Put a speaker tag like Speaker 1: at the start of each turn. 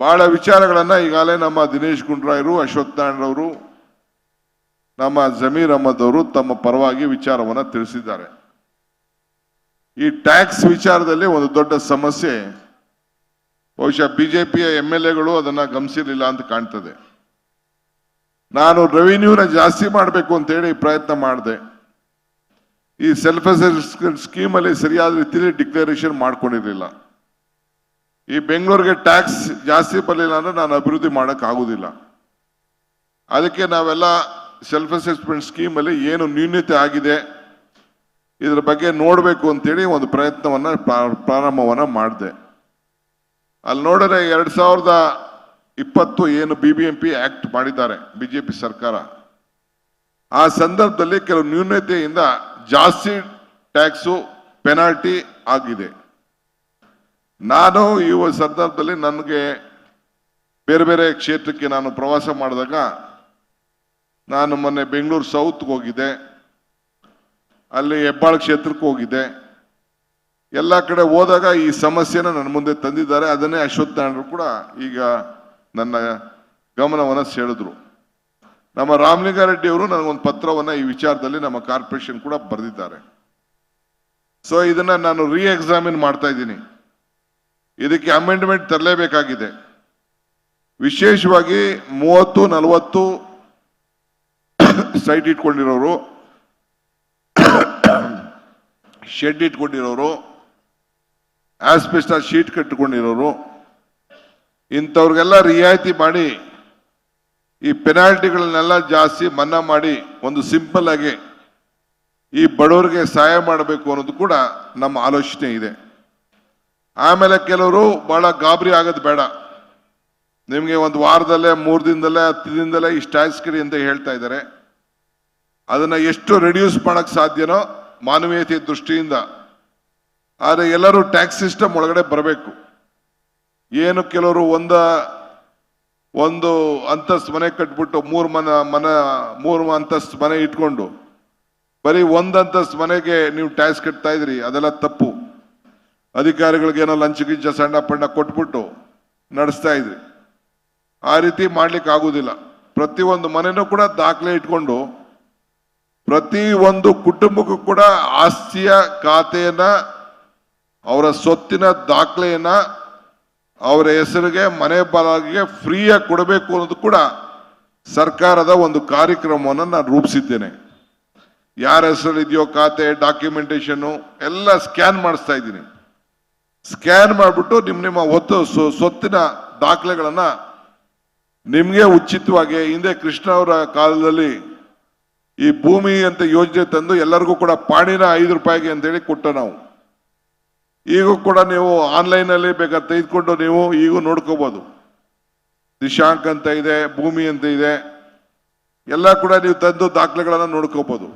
Speaker 1: ಬಹಳ ವಿಚಾರಗಳನ್ನು ಈಗಾಗಲೇ ನಮ್ಮ ದಿನೇಶ್ ಗುಂಡ್ರಾಯರು, ಅಶ್ವಥ್ ನಮ್ಮ ಜಮೀರ್ ಅಹಮದ್ ಅವರು ತಮ್ಮ ಪರವಾಗಿ ವಿಚಾರವನ್ನ ತಿಳಿಸಿದ್ದಾರೆ. ಈ ಟ್ಯಾಕ್ಸ್ ವಿಚಾರದಲ್ಲಿ ಒಂದು ದೊಡ್ಡ ಸಮಸ್ಯೆ, ಬಹುಶಃ ಬಿಜೆಪಿಯ ಎಂ ಎಲ್ ಎಗಳು ಅದನ್ನ ಗಮನಿಸಿರಲಿಲ್ಲ ಅಂತ ಕಾಣ್ತದೆ. ನಾನು ರೆವಿನ್ಯೂನ ಜಾಸ್ತಿ ಮಾಡಬೇಕು ಅಂತೇಳಿ ಪ್ರಯತ್ನ ಮಾಡಿದೆ. ಈ ಸೆಲ್ಫ್ ಸ್ಕೀಮ್ ಅಲ್ಲಿ ಸರಿಯಾದ ರೀತಿಯಲ್ಲಿ ಡಿಕ್ಲರೇಷನ್ ಮಾಡ್ಕೊಂಡಿರ್ಲಿಲ್ಲ. ಈ ಬೆಂಗಳೂರಿಗೆ ಟ್ಯಾಕ್ಸ್ ಜಾಸ್ತಿ ಬರಲಿಲ್ಲ ಅಂದ್ರೆ ನಾನು ಅಭಿವೃದ್ಧಿ ಮಾಡೋಕ್ಕಾಗೋದಿಲ್ಲ ಅದಕ್ಕೆ ನಾವೆಲ್ಲ ಸೆಲ್ಫ್ ಅಸೆಸ್ಮೆಂಟ್ ಸ್ಕೀಮಲ್ಲಿ ಏನು ನ್ಯೂನ್ಯತೆ ಆಗಿದೆ, ಇದರ ಬಗ್ಗೆ ನೋಡಬೇಕು ಅಂತೇಳಿ ಒಂದು ಪ್ರಯತ್ನವನ್ನು ಪ್ರಾರಂಭವನ್ನು ಮಾಡಿದೆ. ಅಲ್ಲಿ ನೋಡಿದ್ರೆ ಎರಡು ಸಾವಿರದ ಇಪ್ಪತ್ತು ಏನು B B M P act ಮಾಡಿದ್ದಾರೆ ಪಿ ಸರ್ಕಾರ. ಆ ಸಂದರ್ಭದಲ್ಲಿ ಕೆಲವು ನ್ಯೂನತೆಯಿಂದ ಜಾಸ್ತಿ ಟ್ಯಾಕ್ಸು ಪೆನಾಲ್ಟಿ ಆಗಿದೆ. ನಾನು ಈ ಸಂದರ್ಭದಲ್ಲಿ ನನಗೆ ಬೇರೆ ಬೇರೆ ಕ್ಷೇತ್ರಕ್ಕೆ ನಾನು ಪ್ರವಾಸ ಮಾಡಿದಾಗ ನಾನು ಮೊನ್ನೆ ಬೆಂಗಳೂರು ಸೌತ್ಗೆ ಹೋಗಿದ್ದೆ. ಅಲ್ಲಿ ಹೆಬ್ಬಾಳ ಕ್ಷೇತ್ರಕ್ಕೆ ಹೋಗಿದ್ದೆ. ಎಲ್ಲ ಕಡೆ ಹೋದಾಗ ಈ ಸಮಸ್ಯೆನ ನನ್ನ ಮುಂದೆ ತಂದಿದ್ದಾರೆ. ಅದನ್ನೇ ಅಶ್ವತ್ಥ ನಾರಾಯಣರು ಕೂಡ ಈಗ ನನ್ನ ಗಮನವನ್ನು ಸೆಳೆದ್ರು. ನಮ್ಮ ರಾಮಲಿಂಗಾರೆಡ್ಡಿ ಅವರು ನನಗೊಂದು ಪತ್ರವನ್ನು ಈ ವಿಚಾರದಲ್ಲಿ ನಮ್ಮ ಕಾರ್ಪೊರೇಷನ್ ಕೂಡ ಬರೆದಿದ್ದಾರೆ. ಸೊ ಇದನ್ನ ನಾನು ರೀ ಎಕ್ಸಾಮಿನ್ ಮಾಡ್ತಾ ಇದ್ದೀನಿ. ಇದಕ್ಕೆ ಅಮೆಂಡ್ಮೆಂಟ್ ತರಲೇಬೇಕಾಗಿದೆ. ವಿಶೇಷವಾಗಿ ಮೂವತ್ತು, ನಲವತ್ತು ಸೈಟ್ ಇಟ್ಕೊಂಡಿರೋರು ಶೆಡ್ ಇಟ್ಕೊಂಡಿರೋರು ಆಸ್ಪೆಸ್ಟಾ ಶೀಟ್ ಕಟ್ಟಿಕೊಂಡಿರೋರು, ಇಂಥವ್ರಿಗೆಲ್ಲ ರಿಯಾಯಿತಿ ಮಾಡಿ, ಈ ಪೆನಾಲ್ಟಿಗಳನ್ನೆಲ್ಲ ಜಾಸ್ತಿ ಮನ್ನಾ ಮಾಡಿ ಒಂದು ಸಿಂಪಲ್ ಆಗಿ ಈ ಬಡವರಿಗೆ ಸಹಾಯ ಮಾಡಬೇಕು ಅನ್ನೋದು ಕೂಡ ನಮ್ಮ ಆಲೋಚನೆ ಇದೆ. ಆಮೇಲೆ ಕೆಲವರು ಬಹಳ ಗಾಬರಿ ಆಗೋದು ಬೇಡ. ನಿಮಗೆ ಒಂದು ವಾರದಲ್ಲೇ, ಮೂರು ದಿನದಲ್ಲೇ, ಹತ್ತು ದಿನದಲ್ಲೇ ಇಷ್ಟು ಕಡಿ ಅಂತ ಹೇಳ್ತಾ ಇದ್ದಾರೆ. ಅದನ್ನು ಎಷ್ಟು ರೆಡ್ಯೂಸ್ ಮಾಡೋಕ್ಕೆ ಸಾಧ್ಯನೋ ಮಾನವೀಯತೆ ದೃಷ್ಟಿಯಿಂದ. ಆದರೆ ಎಲ್ಲರೂ ಟ್ಯಾಕ್ಸ್ ಸಿಸ್ಟಮ್ ಒಳಗಡೆ ಬರಬೇಕು. ಏನು ಕೆಲವರು ಒಂದ, ಒಂದು ಅಂತಸ್ತು ಮನೆ ಕಟ್ಬಿಟ್ಟು ಮೂರು ಮನ ಮನ, ಮೂರು ಅಂತಸ್ತು ಮನೆ ಇಟ್ಕೊಂಡು, ಬರೀ ಒಂದು ಅಂತಸ್ತು ಮನೆಗೆ ನೀವು ಟ್ಯಾಕ್ಸ್ ಕಟ್ತಾ ಇದ್ರಿ, ಅದೆಲ್ಲ ತಪ್ಪು. ಅಧಿಕಾರಿಗಳಿಗೆ ಏನೋ ಲಂಚ ಗಿಂಚ ಸಣ್ಣ ಪಣ್ಣ ಕೊಟ್ಬಿಟ್ಟು ನಡೆಸ್ತಾ ಇದ್ರಿ. ಆ ರೀತಿ ಮಾಡ್ಲಿಕ್ಕೆ ಆಗುದಿಲ್ಲ. ಪ್ರತಿಯೊಂದು ಮನೆನೂ ಕೂಡ ದಾಖಲೆ ಇಟ್ಕೊಂಡು ಪ್ರತಿ ಒಂದು ಕುಟುಂಬಕ್ಕೂ ಕೂಡ ಆಸ್ತಿಯ ಖಾತೆಯನ್ನ, ಅವರ ಸೊತ್ತಿನ ದಾಖಲೆಯನ್ನ, ಅವರ ಹೆಸರಿಗೆ, ಮನೆ ಬಾಗಿಲಿಗೆ ಫ್ರೀಯಾಗಿ ಕೊಡಬೇಕು ಅನ್ನೋದು ಕೂಡ ಸರ್ಕಾರದ ಒಂದು ಕಾರ್ಯಕ್ರಮವನ್ನು ನಾನು ರೂಪಿಸಿದ್ದೇನೆ. ಯಾರ ಹೆಸರು ಇದೆಯೋ ಖಾತೆ ಡಾಕ್ಯುಮೆಂಟೇಷನ್ನು ಎಲ್ಲ ಸ್ಕ್ಯಾನ್ ಮಾಡಿಸ್ತಾ ಇದ್ದೀನಿ. ಸ್ಕ್ಯಾನ್ ಮಾಡಿಬಿಟ್ಟು ನಿಮ್ಮ ನಿಮ್ಮ ಒತ್ತು ಸೊತ್ತಿನ ದಾಖಲೆಗಳನ್ನ ನಿಮಗೆ ಉಚಿತವಾಗಿ ಹಿಂದೆ ಕೃಷ್ಣ ಅವರ ಕಾಲದಲ್ಲಿ ಈ ಭೂಮಿ ಅಂತ ಯೋಜನೆ ತಂದು ಎಲ್ಲರಿಗೂ ಕೂಡ ಪಾಣಿನ ಐದು ರೂಪಾಯಿಗೆ ಅಂತೇಳಿ ಕೊಟ್ಟ ನಾವು. ಈಗೂ ಕೂಡ ನೀವು ಆನ್ಲೈನ್ ಅಲ್ಲಿ ಬೇಕಾದ್ರೆ ತೆಗೆದುಕೊಂಡು ನೀವು ಈಗೂ ನೋಡ್ಕೋಬಹುದು ದಿಶಾಂಕ್ ಅಂತ ಇದೆ, ಭೂಮಿ ಅಂತ ಇದೆ. ಎಲ್ಲ ಕೂಡ ನೀವು ತಂದು ದಾಖಲೆಗಳನ್ನ ನೋಡ್ಕೋಬಹುದು